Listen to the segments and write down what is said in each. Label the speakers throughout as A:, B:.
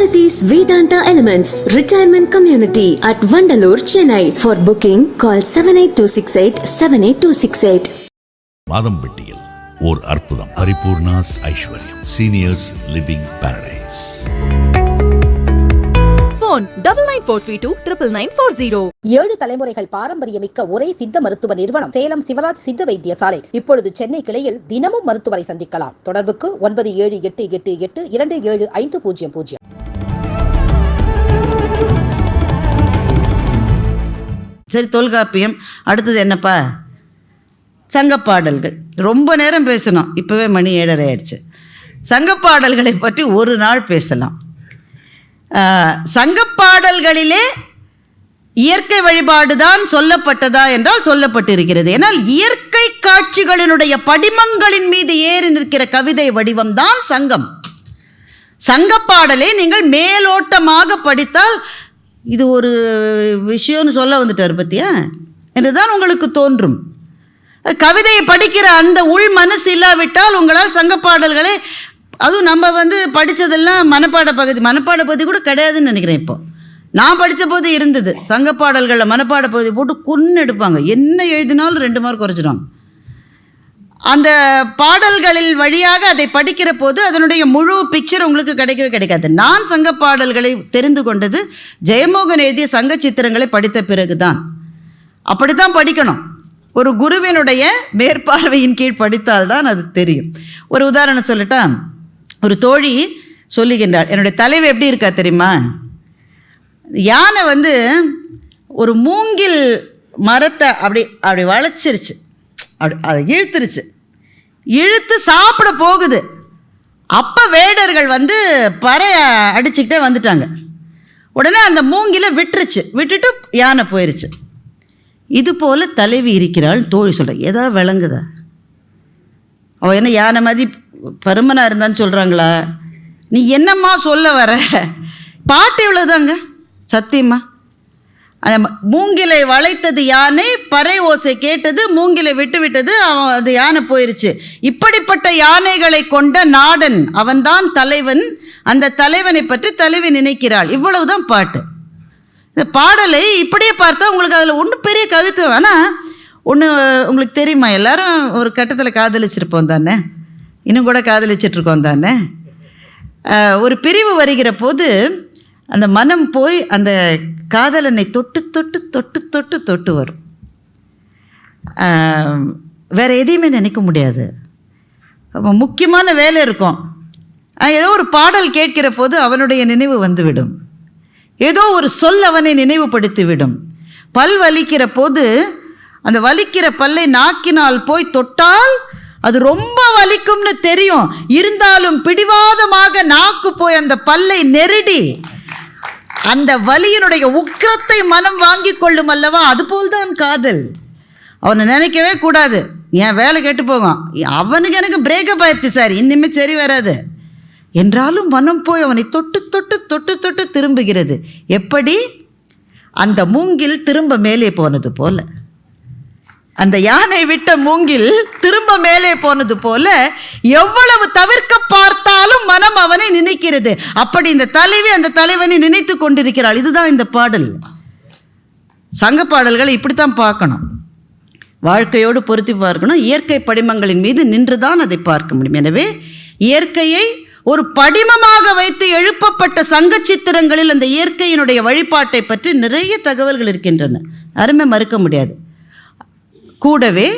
A: Bharati's Vedanta Elements Retirement Community at Vandalur, Chennai. For booking, call 78268 78268.
B: மாதம்பட்டியில் ஓர் அற்புதம் Paripoornas Aishwaryam seniors living paradise
C: phone double nine four three two triple nine four zero.
D: ஏழு தலைமுறைகள் பாரம்பரியமிக்க ஒரே சித்த மருத்துவ நிறுவனம் சேலம் சிவராஜ் சித்த வைத்தியசாலை இப்பொழுது சென்னை கிளையில் தினமும் மருத்துவரை சந்திக்கலாம் தொடர்புக்கு ஒன்பது ஏழு எட்டு எட்டு எட்டு இரண்டு ஏழு ஐந்து பூஜ்ஜியம் பூஜ்ஜியம்
E: சரி தொல்காப்பியம். அடுத்தது என்னப்பா? சங்கப்பாடல்கள். ரொம்ப நேரம் பேசணும். இப்போவே மணி ஏழரை ஆயிடுச்சு. சங்கப்பாடல்களை பற்றி ஒரு நாள் பேசலாம். சங்கப்பாடல்களிலே இயற்கை வழிபாடு தான் சொல்லப்பட்டதா என்றால் சொல்லப்பட்டிருக்கிறது. ஏன்னால் இயற்கை காட்சிகளினுடைய படிமங்களின் மீது ஏறி நிற்கிற கவிதை வடிவம்தான் சங்கம். சங்கப்பாடலை நீங்கள் மேலோட்டமாக படித்தால் இது ஒரு விஷயம்னு சொல்ல வந்துட்டார் பத்தியா? என்றுதான் உங்களுக்கு தோன்றும். கவிதையை படிக்கிற அந்த உள் மனசு இல்லாவிட்டால் உங்களால் சங்கப்பாடல்களை அதுவும் நம்ம வந்து படித்ததெல்லாம் மனப்பாட பகுதி மனப்பாட பகுதி கூட கிடையாதுன்னு நினைக்கிறேன் இப்போ. நான் படித்த போது இருந்தது. சங்கப்பாடல்களில் மனப்பாட பகுதி போட்டு குன்னு எடுப்பாங்க. என்ன எழுதினாலும் ரெண்டு மார்க் குறைச்சிடுவாங்க அந்த பாடல்களில் வழியாக அதை படிக்கிற போது அதனுடைய முழு பிக்சர் உங்களுக்கு கிடைக்கவே கிடைக்காது. நான் சங்க பாடல்களை தெரிந்து கொண்டது ஜெயமோகன் எழுதிய சங்க சித்திரங்களை படித்த பிறகுதான். அப்படித்தான் படிக்கணும். ஒரு குருவினுடைய மேற்பார்வையின் கீழ் படித்தால்தான் அது தெரியும். ஒரு உதாரணம் சொல்லட்டா? ஒரு தோழி சொல்லுகின்றாள் என்னுடைய தலைவி எப்படி இருக்கா தெரியுமா? யானை வந்து ஒரு மூங்கில் மரத்தை அப்படி அப்படி வளைச்சிருச்சு. அப்படி அதை இழுத்துருச்சு. இழுத்து சாப்பிட போகுது. அப்போ வேடர்கள் வந்து பறைய அடிச்சுக்கிட்டே வந்துட்டாங்க. உடனே அந்த மூங்கில விட்டுருச்சு. விட்டுட்டு யானை போயிருச்சு. இது போல் தலைவி இருக்கிறாள் தோழி சொல்கிறேன் ஏதாவது விளங்குதா அவள் என்ன யானை மாதிரி பருமனாக இருந்தான்னு சொல்கிறாங்களா நீ என்னம்மா சொல்ல வர? பாட்டு இவ்வளோதாங்க சத்தியமா? அந்த மூங்கிலை வளைத்தது யானை பறை ஓசை கேட்டது மூங்கிலை விட்டு விட்டது அவன் அது யானை போயிருச்சு. இப்படிப்பட்ட யானைகளை கொண்ட நாடன் அவன்தான் தலைவன். அந்த தலைவனை பற்றி தலைவி நினைக்கிறாள். இவ்வளவுதான் பாட்டு. இந்த பாடலை இப்படியே பார்த்தா உங்களுக்கு அதில் ஒன்றும் பெரிய கவித்துவம். ஆனால் ஒன்று உங்களுக்கு தெரியுமா? எல்லாரும் ஒரு கட்டத்தில் காதலிச்சிருப்போம் தானே? இன்னும் கூட காதலிச்சிட்ருக்கோம் தானே? ஒரு பிரிவு வருகிற போது அந்த மனம் போய் அந்த காதலனை தொட்டு தொட்டு தொட்டு தொட்டு தொட்டு வரும். வேறு எதையுமே நினைக்க முடியாது. முக்கியமான வேலை இருக்கும். ஏதோ ஒரு பாடல் கேட்கிற போது அவனுடைய நினைவு வந்துவிடும். ஏதோ ஒரு சொல் அவனை நினைவுபடுத்திவிடும். பல் வலிக்கிற போது அந்த வலிக்கிற பல்லை நாக்கினால் போய் தொட்டால் அது ரொம்ப வலிக்கும்னு தெரியும். இருந்தாலும் பிடிவாதமாக நாக்கு போய் அந்த பல்லை நெருடி அந்த வலியினுடைய உக்கிரத்தை மனம் வாங்கி கொள்ளும் அல்லவா? அதுபோல்தான் காதல். அவனை நினைக்கவே கூடாது. என் வேலை கெட்டு போகும். அவனுக்கு எனக்கு பிரேக்கப் ஆயிடுச்சு சார் இனிமே சரி வராது. என்றாலும் மனம் போய் அவனை தொட்டு தொட்டு தொட்டு தொட்டு திரும்புகிறது. எப்படி? அந்த மூங்கில் திரும்ப மேலே போனது போல. அந்த யானை விட்ட மூங்கில் திரும்ப மேலே போனது போல எவ்வளவு தவிர்க்க பார்த்தாலும் மனம் அவனை நினைக்கிறது. அப்படி இந்த தலைவி அந்த தலைவனை நினைத்து கொண்டிருக்கிறாள். இதுதான் இந்த பாடல். சங்க பாடல்களை இப்படித்தான் பார்க்கணும். வாழ்க்கையோடு பொருத்தி பார்க்கணும். இயற்கை படிமங்களின் மீது நின்றுதான் அதை பார்க்க முடியும். எனவே இயற்கையை ஒரு படிமமாக வைத்து எழுப்பப்பட்ட சங்க சித்திரங்களில் அந்த இயற்கையினுடைய வழிபாட்டை பற்றி நிறைய தகவல்கள் இருக்கின்றன. அருமை மறுக்க முடியாது. கூடவே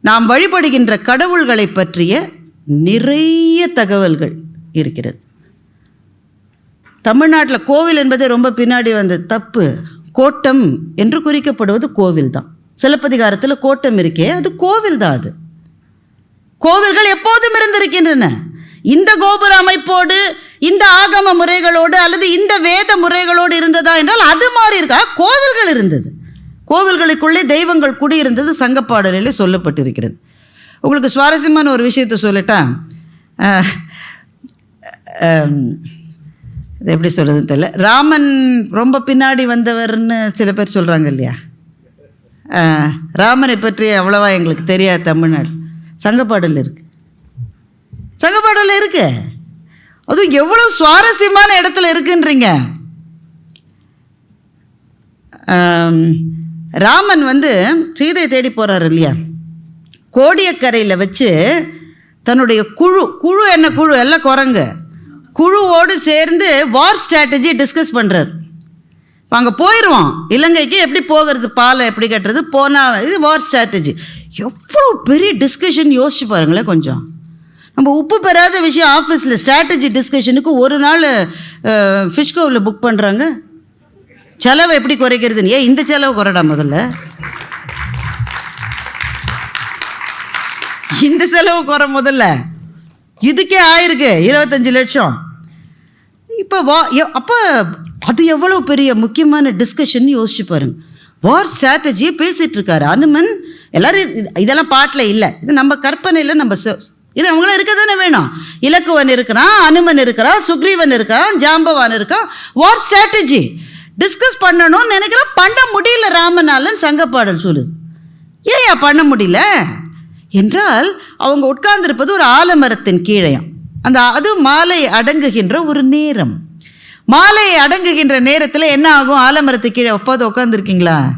E: நாம் வழிபடுகின்ற கடவுள்களை பற்றிய நிறைய தகவல்கள் இருக்கிறது. தமிழ்நாட்டில் கோவில் என்பதே ரொம்ப பின்னாடி வந்தது. தப்பு. கோட்டம் என்று குறிக்கப்படுவது கோவில் தான் சிலப்பதிகாரத்தில் கோட்டம் இருக்கே அது கோவில் தான் அது. கோவில்கள் எப்போதும் இருந்திருக்கின்றன. இந்த கோபுர அமைப்போடு இந்த ஆகம முறைகளோடு அல்லது இந்த வேத முறைகளோடு இருந்ததா என்றால் அது மாதிரி இருக்கா? கோவில்கள் இருந்தது. கோவில்களுக்குள்ளே தெய்வங்கள் குடியிருந்தது சங்கப்பாடலில் சொல்லப்பட்டிருக்கிறது. உங்களுக்கு சுவாரஸ்யமான ஒரு விஷயத்தை சொல்லட்டா? அஹ், எப்படி சொல்கிறதுன்னு தெரியல. ராமன் ரொம்ப பின்னாடி வந்தவர்னு சில பேர் சொல்கிறாங்க இல்லையா? ராமனை பற்றி அவ்வளவா எங்களுக்கு தெரியாது தமிழ்நாடு. சங்கப்பாடல் இருக்கு. சங்கப்பாடல் இருக்கு. அதுவும் எவ்வளோ சுவாரஸ்யமான இடத்துல இருக்குன்றீங்க. ராமன் வந்து சீதையை தேடி போகிறார் இல்லையா? கோடியக்கரையில் வச்சு தன்னுடைய குழு குழு என்ன குழு? எல்லாம் குரங்கு. குழுவோடு சேர்ந்து வார் ஸ்ட்ராட்டஜி டிஸ்கஸ் பண்ணுறார் அங்கே போயிடுவோம் இலங்கைக்கு எப்படி போகிறது? பாலை எப்படி கட்டுறது? போனால் இது வார் ஸ்ட்ராட்டஜி எவ்வளோ பெரிய டிஸ்கஷன் யோசிச்சு பாருங்களேன் கொஞ்சம். நம்ம உப்பு பெறாத விஷயம் ஆஃபீஸில் ஸ்ட்ராட்டஜி டிஸ்கஷனுக்கு ஒரு நாள் ஃபிஷ்கோவில் புக் பண்ணுறாங்க செலவை எப்படி குறைக்கிறதுன்னு? ஏன் இந்த செலவு குறைடா முதல்ல? இந்த செலவு குறை முதல்ல. இதுக்கே ஆயிருக்கு இருபத்தஞ்சு லட்சம். இப்போ வா எ- அப்போ அது எவ்வளோ பெரிய முக்கியமான டிஸ்கஷன் யோசிச்சு பாருங்க. வார் ஸ்ட்ராட்டஜியை பேசிகிட்டு இருக்காரு அனுமன். எல்லாரும் இது- இதெல்லாம் பாட்டில் இல்லை. இது நம்ம கற்பனையில் நம்ம சொ- இல்லை அவங்களாம் இருக்க தானே வேணும். இலக்குவன் இருக்கிறான் அனுமன் இருக்கிறான் சுக்ரீவன் இருக்கான் ஜாம்பவான் இருக்கான். வார் ஸ்ட்ராட்டஜி டிஸ்கஸ் பண்ணணும்னு நினைக்கிறேன் பண்ண முடியல ராமனாலன் சங்கப்பாடல் சொல்லுது. ஏயா பண்ண முடியல? என்றால் அவங்க உட்கார்ந்திருப்பது ஒரு ஆலமரத்தின் கீழேயும். அந்த அது மாலை அடங்குகின்ற ஒரு நேரம். மாலை அடங்குகின்ற நேரத்தில் என்ன ஆகும்? ஆலமரத்து கீழே ஒப்பாது உட்காந்துருக்கீங்களா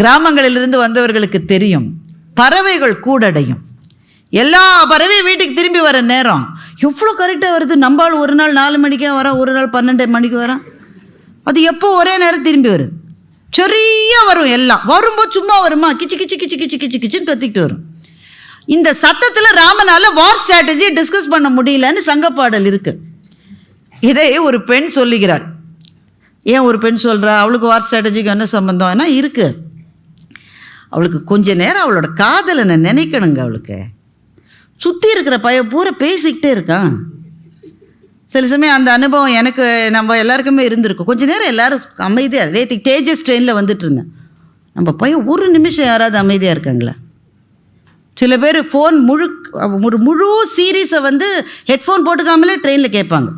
E: கிராமங்களிலிருந்து வந்தவர்களுக்கு தெரியும். பறவைகள் கூடடையும். எல்லா பறவையும் வீட்டுக்கு திரும்பி வர நேரம். எவ்வளோ கரெக்டாக வருது? நம்பாள் ஒரு நாள் நாலு மணிக்கே வரான் ஒரு நாள் பன்னெண்டு மணிக்கு வரான். அது எப்போ ஒரே நேரம் திரும்பி வருது. சரியா வரும் எல்லாம். வரும்போது சும்மா வருமா? கிச்சு கிச்சு கிச்சு கிச்சு கிச்சு கிச்சுன்னு கத்திக்கிட்டு வரும். இந்த சத்தத்தில் ராமனால் வார் ஸ்ட்ராட்டஜி டிஸ்கஸ் பண்ண முடியலன்னு சங்கப்பாடல் இருக்கு. இதை ஒரு பெண் சொல்லுகிறாள். ஏன் ஒரு பெண் சொல்கிறா அவளுக்கு வார் ஸ்ட்ராட்டஜிக்கு என்ன சம்பந்தம்? ஏன்னா இருக்கு. அவளுக்கு கொஞ்ச நேரம் அவளோட காதலை நினைக்கணுங்க அவளுக்கு. சுற்றி இருக்கிற பையன் பூரா பேசிக்கிட்டே இருக்கான். சில சமயம் அந்த அனுபவம் எனக்கு நம்ம எல்லாருக்குமே இருந்திருக்கும். கொஞ்ச நேரம் எல்லாரும் அமைதியாக நேற்று தேஜஸ் ட்ரெயினில் வந்துட்டு இருந்தேன் நம்ம பையன் ஒரு நிமிஷம் யாராவது அமைதியாக இருக்காங்களா? சில பேர் ஃபோன் முழு ஒரு முழு சீரீஸை வந்து ஹெட்ஃபோன் போட்டுக்காமலே ட்ரெயினில் கேட்பாங்க.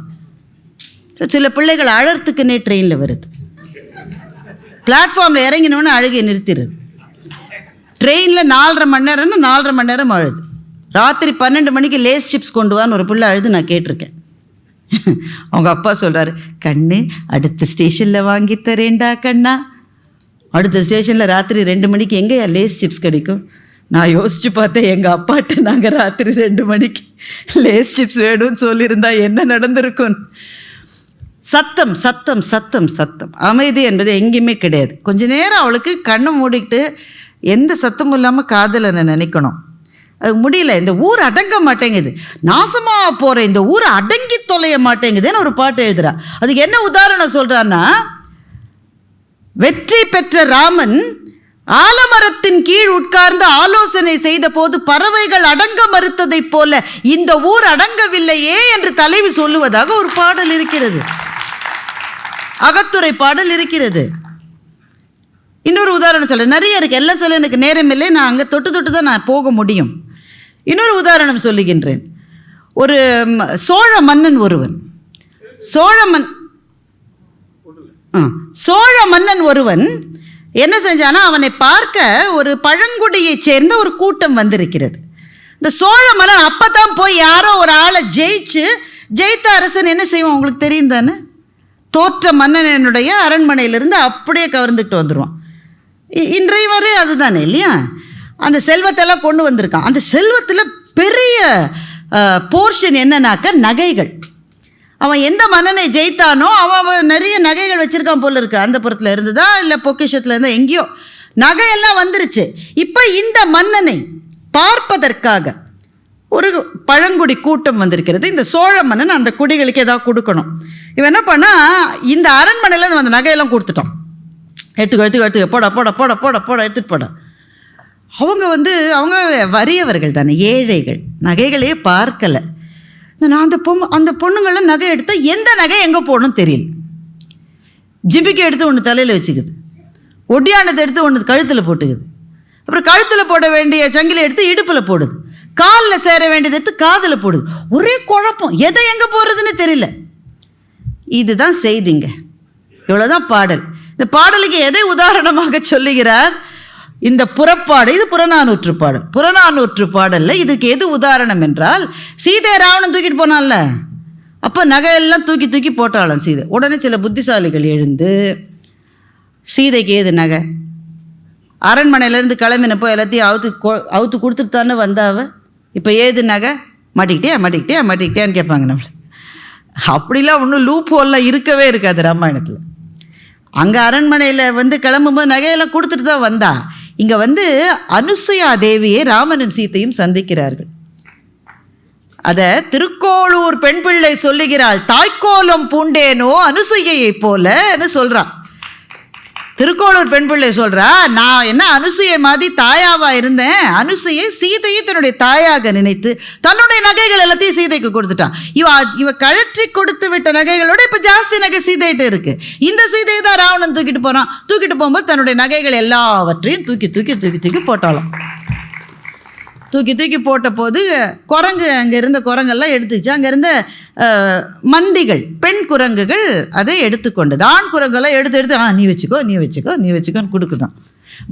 E: சில பிள்ளைகள் அழறத்துக்குன்னே ட்ரெயினில் வருது. பிளாட்ஃபார்மில் இறங்கினோன்னு அழுகை நிறுத்திடுது. ட்ரெயினில் நாலரை மணி நேரம்னா நாலரை மணி நேரம் அழுது. ராத்திரி பன்னெண்டு மணிக்கு லேஸ் சிப்ஸ் கொண்டு வான்னு ஒரு பிள்ளை அழுது நான் கேட்டிருக்கேன். அவங்க அப்பா சொல்கிறாரு கண்ணு அடுத்த ஸ்டேஷனில் வாங்கி தரேன்டா கண்ணா. அடுத்த ஸ்டேஷனில் ராத்திரி ரெண்டு மணிக்கு எங்கேயா லேஸ் சிப்ஸ் கிடைக்கும்? நான் யோசிச்சு பார்த்தேன் எங்கள் அப்பாட்ட நாங்கள் ராத்திரி ரெண்டு மணிக்கு லேஸ் சிப்ஸ் வேணும்னு சொல்லியிருந்தா என்ன நடந்திருக்கும்? சத்தம் சத்தம் சத்தம் சத்தம். அமைதி என்பது எங்கேயுமே கிடையாது. கொஞ்ச நேரம் அவளுக்கு கண்ணை மூடிக்கிட்டு எந்த சத்தமும் இல்லாமல் காதலனை நினைக்கணும். அது முடியல. இந்த ஊர் அடங்க மாட்டேங்குது. நாசமாக போகிற இந்த ஊர் அடங்கி தொலைய மாட்டேங்குதுன்னு ஒரு பாட்டு எழுதுறா. அதுக்கு என்ன உதாரணம் சொல்கிறான்னா வெற்றி பெற்ற ராமன் ஆலமரத்தின் கீழ் உட்கார்ந்து ஆலோசனை செய்த போது பறவைகள் அடங்க மறுத்ததைப் போல இந்த ஊர் அடங்கவில்லையே என்று தலைவி சொல்லுவதாக ஒரு பாடல் இருக்கிறது. அகத்துறை பாடல் இருக்கிறது. இன்னொரு உதாரணம் சொல்றேன். நிறைய இருக்கு. எல்லாம் சொல்ல எனக்கு நேரம் இல்லை. நான் அங்கே தொட்டு தொட்டு தான் நான் போக முடியும். இன்னொரு உதாரணம் சொல்லுகின்றேன். ஒரு சோழ மன்னன் ஒருவன். சோழ மன் ஆ, சோழ மன்னன் ஒருவன் என்ன செஞ்சானா அவனை பார்க்க ஒரு பழங்குடியைச் சேர்ந்த ஒரு கூட்டம் வந்திருக்கிறது. இந்த சோழ மன்னன் அப்போ தான் போய் யாரோ ஒரு ஆளை ஜெயிச்சு ஜெயித்த அரசன் என்ன செய்வான் உங்களுக்கு தெரியும் தானே? தோற்ற மன்னனுடைய அரண்மனையிலிருந்து அப்படியே கவர்ந்துட்டு வந்துடுவான் இ- இன்றைய வரை அதுதானே இல்லையா? அந்த செல்வத்தெல்லாம் கொண்டு வந்திருக்கான். அந்த செல்வத்தில் பெரிய போர்ஷன் என்னன்னாக்க நகைகள். அவன் எந்த மன்னனை ஜெயித்தானோ அவன் நிறைய நகைகள் வச்சுருக்கான் போல இருக்கு. அந்த புறத்தில் இருந்துதா? இல்லை பொக்கிஷத்தில் இருந்தால் எங்கேயோ. நகையெல்லாம் வந்துருச்சு. இப்போ இந்த மன்னனை பார்ப்பதற்காக ஒரு பழங்குடி கூட்டம் வந்திருக்கிறது. இந்த சோழ மன்னன் அந்த குடிகளுக்கு ஏதாவது கொடுக்கணும். இவன் என்ன பண்ணா இந்த அரண்மனையில் அந்த நகையெல்லாம் கொடுத்துட்டான் எடுத்துக்கோ எடுத்துக்கோ எடுத்துக்கோ. போட போட போட போட போட எடுத்துகிட்டு போட. அவங்க வந்து அவங்க வறியவர்கள் தானே ஏழைகள். நகைகளையே பார்க்கலை. நான் அந்த பொண்ணு அந்த பொண்ணுங்கள்லாம் நகை எடுத்தால் எந்த நகை எங்கே போடணும்னு தெரியல. ஜிபிக்கை எடுத்து ஒன்று தலையில் வச்சுக்குது. ஒட்டியானத்தை எடுத்து ஒன்று கழுத்தில் போட்டுக்குது. அப்புறம் கழுத்தில் போட வேண்டிய சங்கிலி எடுத்து இடுப்பில் போடுது. காலில் சேர வேண்டியதை எடுத்து காதில் போடுது. ஒரே குழப்பம். எதை எங்கே போடுறதுன்னு தெரியல. இதுதான் செய்திங்க. இவ்வளோதான் பாடல். இந்த பாடலுக்கு எதை உதாரணமாக சொல்லுகிறார்? இந்த புறப்பாடு இது புறநானூற்று பாடல் புறநானூற்று பாடலில் இதுக்கு எது உதாரணம் என்றால் சீதை ராவணன் தூக்கிட்டு போனான்ல. அப்போ நகையெல்லாம் தூக்கி தூக்கி போட்டாலும் சீதை. உடனே சில புத்திசாலிகள் எழுந்து சீதைக்கு ஏது நகை? அரண்மனையிலேருந்து கிளம்பினப்போ எல்லாத்தையும் அவுத்து அவுத்து கொடுத்துட்டு தானே வந்தாவ? இப்போ ஏது நகை? மாட்டிக்கிட்டியா மாட்டிக்கிட்டியா மாட்டிக்கிட்டியான்னு கேட்பாங்க நம்மளை. அப்படிலாம் ஒன்றும் லூப் ஹோல்லாம் இருக்கவே இருக்காது ராமாயணத்தில். அங்கே அரண்மனையில் வந்து கிளம்பும்போது நகையெல்லாம் கொடுத்துட்டு தான் வந்தா. இங்கே வந்து அனுசுயா தேவியை ராமனும் சீத்தையும் சந்திக்கிறார்கள். அதை திருக்கோளூர் பெண் பிள்ளை சொல்லுகிறாள் தாய்க்கோலம் பூண்டேனோ அனுசுயையைப் போலன்னு சொல்கிறான் திருக்கோளூர் பெண் பிள்ளை சொல்றா நான் என்ன அனுசையை மாதிரி தாயாவா இருந்தேன்? அனுசையை சீதையை தன்னுடைய தாயாக நினைத்து தன்னுடைய நகைகள் எல்லாத்தையும் சீதைக்கு கொடுத்துட்டான். இவ இவ கழற்றி கொடுத்து விட்ட நகைகளோட இப்ப ஜாஸ்தி நகை சீதைகிட்ட இருக்கு. இந்த சீதையை தான் ராவணன் தூக்கிட்டு போறான். தூக்கிட்டு போகும்போது தன்னுடைய நகைகள் எல்லாவற்றையும் தூக்கி தூக்கி தூக்கி தூக்கி போட்டாலும் தூக்கி தூக்கி போட்ட போது குரங்கு அங்கே இருந்த குரங்கெல்லாம் எடுத்துச்சு. அங்கே இருந்த மந்திகள் பெண் குரங்குகள் அதை எடுத்துக்கொண்டது ஆண் குரங்கெல்லாம் எடுத்து எடுத்து ஆ நீ வச்சுக்கோ நீ வச்சுக்கோ நீ வச்சுக்கோன்னு கொடுக்குதான்.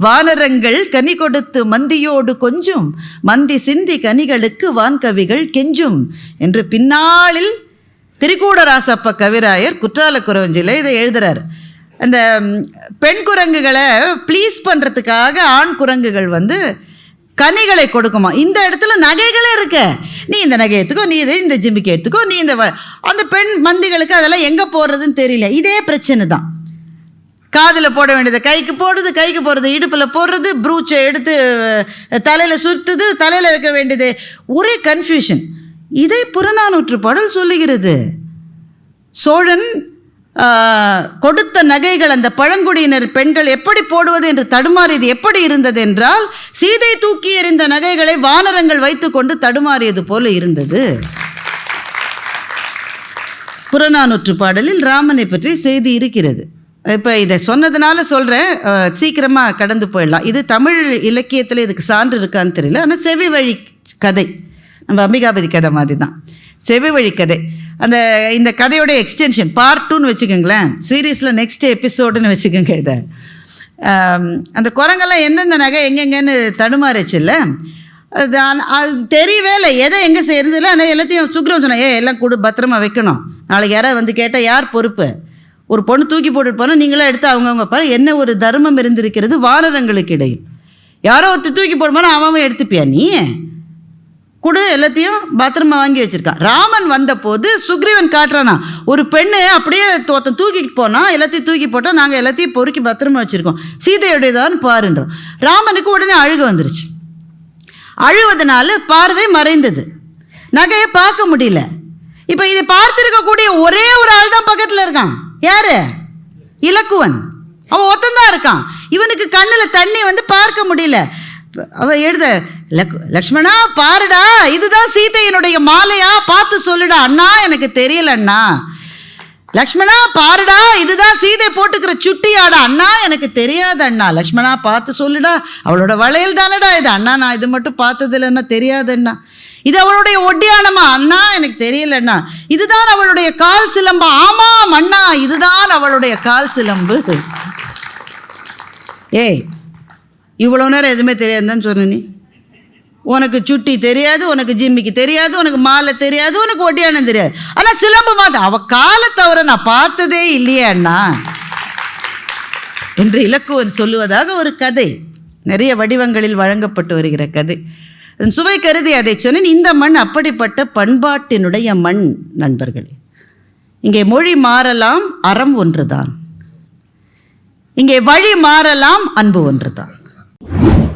E: வானரங்கள் கனி கொடுத்து மந்தியோடு கொஞ்சும் மந்தி சிந்தி கனிகளுக்கு வான்கவிகள் கெஞ்சும் என்று பின்னாளில் திரிகூடராசப்ப கவிராயர் குற்றால குறவஞ்சில இதை எழுதுகிறார் அந்த பெண் குரங்குகளை ப்ளீஸ் பண்ணுறதுக்காக ஆண் குரங்குகள் வந்து கனிகளை கொடுக்குமா? இந்த இடத்துல நகைகளே இருக்க. நீ இந்த நகை எடுத்துக்கோ நீ இதை இந்த ஜிம்பிக்கு எடுத்துக்கோ நீ இந்த வ- அந்த பெண் மந்திகளுக்கு அதெல்லாம் எங்கே போடுறதுன்னு தெரியல. இதே பிரச்சனை தான். காதில் போட வேண்டியது கைக்கு போடுறது கைக்கு போடுறது இடுப்பில் போடுறது ப்ரூச்சை எடுத்து தலையில் சுற்றுது தலையில் வைக்க வேண்டியது. ஒரே கன்ஃபியூஷன் இதை புறநானூற்று பாடல் சொல்லுகிறது. சோழன் கொடுத்த நகைகள் அந்த பழங்குடியினர் பெண்கள் எப்படி போடுவது என்று தடுமாறியது எப்படி இருந்தது என்றால் சீதை தூக்கி எறிந்த நகைகளை வானரங்கள் வைத்துக்கொண்டு தடுமாறியது போல இருந்தது. புறநானூற்று பாடலில் ராமனை பற்றி செய்தி இருக்கிறது. இப்போ இதை சொன்னதுனால சொல்கிறேன் சீக்கிரமாக கடந்து போயிடலாம். இது தமிழ் இலக்கியத்தில் இதுக்கு சான்று இருக்கான்னு தெரியல. ஆனால் செவி வழி கதை. நம்ம அம்பிகாபதி கதை மாதிரி தான் செவி வழி கதை. அந்த இந்த கதையோட எக்ஸ்டென்ஷன் பார்ட் டூன்னு வச்சுக்கோங்களேன். சீரீஸில் நெக்ஸ்ட் எபிசோடுன்னு வச்சுக்கோங்க இதை. அந்த குரங்கெல்லாம் எந்தெந்த நகை எங்கெங்கன்னு தடுமாறுச்சுல்ல அது அது தெரியவே இல்லை. எதை எங்கே செய்யறதில்ல ஆனால் எல்லாத்தையும் சுக்ரம் சொன்னேன் ஏ எல்லாம் கொடு பத்திரமா வைக்கணும். நாளைக்கு யாராவது வந்து கேட்டால் யார் பொறுப்பு? ஒரு பொண்ணு தூக்கி போட்டுட்டு போனால் நீங்களே எடுத்து அவங்கவுங்க பாரு என்ன ஒரு தர்மம் இருந்திருக்கிறது வானரங்களுக்கு இடையில் யாரோ ஒருத்தர் தூக்கி போடும்போது அவன் அவன் எடுத்துப்பியா நீ? கொடு எல்லாத்தையும் பத்திரமா வாங்கி வச்சிருக்கான் ராமன் வந்தபோது சுக்ரீவன் காட்டுறானா ஒரு பெண்ணு அப்படியே ஒருத்தன் தூக்கிட்டு போனா எல்லாத்தையும் தூக்கி போட்டால் நாங்கள் எல்லாத்தையும் பொறுக்கி பத்திரமா வச்சுருக்கோம். சீதையுடையதான்னு பாருன்றோம். ராமனுக்கு உடனே அழுக வந்துருச்சு. அழுவதனால பார்வை மறைந்தது. நகையை பார்க்க முடியல. இப்போ இதை பார்த்துருக்கக்கூடிய ஒரே ஒரு ஆள் தான் பக்கத்தில் இருக்கான். யாரு? இலக்குவன். அவன் ஒத்தந்தான் இருக்கான். இவனுக்கு கண்ணில் தண்ணி வந்து பார்க்க முடியல. அவ எழுத லக் லக்ஷ்மணா பாருடா இதுதான் சீதையினுடைய மாலையா? பார்த்து சொல்லுடா அண்ணா எனக்கு தெரியல அண்ணா. லக்ஷ்மணா பாருடா இதுதான் சீதை போட்டுக்கிற சுட்டியாடா. அண்ணா எனக்கு தெரியாது அண்ணா. லக்ஷ்மணா பார்த்து சொல்லுடா. அவளோட வளையல் தானடா இது. அண்ணா நான் இது மட்டும் பார்த்தது இல்லைன்னா தெரியாது அண்ணா. இது அவளுடைய ஒட்டியானமா? அண்ணா எனக்கு தெரியல அண்ணா. இதுதான் அவளுடைய கால் சிலம்பா. ஆமாம் அண்ணா இதுதான் அவளுடைய கால் சிலம்பு. ஏய் இவ்வளோ நேரம் எதுவுமே தெரியாதுன்னு சொன்ன நீ. உனக்கு சுட்டி தெரியாது உனக்கு ஜிம்மிக்கு தெரியாது உனக்கு மாலை தெரியாது உனக்கு ஒட்டியானம் தெரியாது. ஆனால் சிலம்பு மாத்த அவ காலை தவிர நான் பார்த்ததே இல்லையே அண்ணா. என்று இலக்குவன் சொல்லுவதாக ஒரு கதை. நிறைய வடிவங்களில் வழங்கப்பட்டு வருகிற கதை. அதன் சுவை கருதி அதை சொன்னேன் இந்த மண் அப்படிப்பட்ட பண்பாட்டினுடைய மண் நண்பர்களே. இங்கே மொழி மாறலாம் அறம் ஒன்றுதான். இங்கே வழி மாறலாம் அன்பு ஒன்றுதான். you